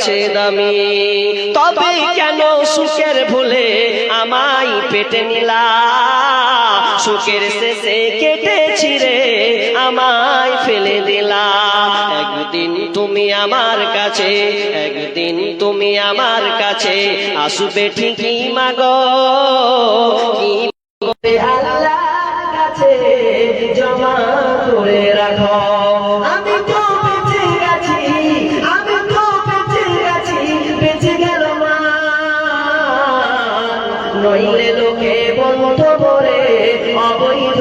কাছে দামি। তবে কেন সুখের ভুলে আমায় পেটে নিলা? সুখের শেষে কেটে ছিড়ে আমায় ফেলে দিলা। একদিন তুমি আমার কাছে, একদিন তুমি আমার কাছে আসবে ঠিকই মাগো। কাছে জমা করে রাখো। নইলে লোকে বন্ধ করে অবৈধ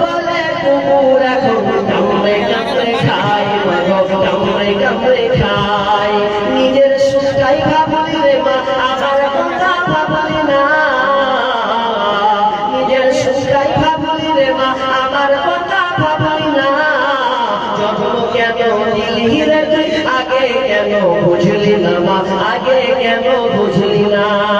বলে, কুকুর এখন কামড়ে কামড়ে খায় কামড়ে কামড়ে খায়। নিজের ভাবলি রে মা আমার কথা ভাবলি না। নিজের সুখটাই ভাবলি রে মা আমার কথা ভাবলি না। কেন দিলি রে তুই? আগে কেন বুঝলি না মা? আগে কেন বুঝলি না?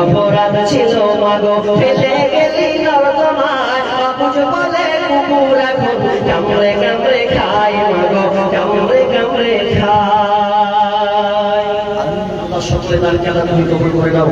অপরাধ ছিল মাগো। ফেলে গেলি নর্দমায়। বাবুজ বলে, কুকুর কামড়ে কামড়ে মাগো, কামড়ে কামড়ে সকলে তার খেলা তুমি কবুল করে দাও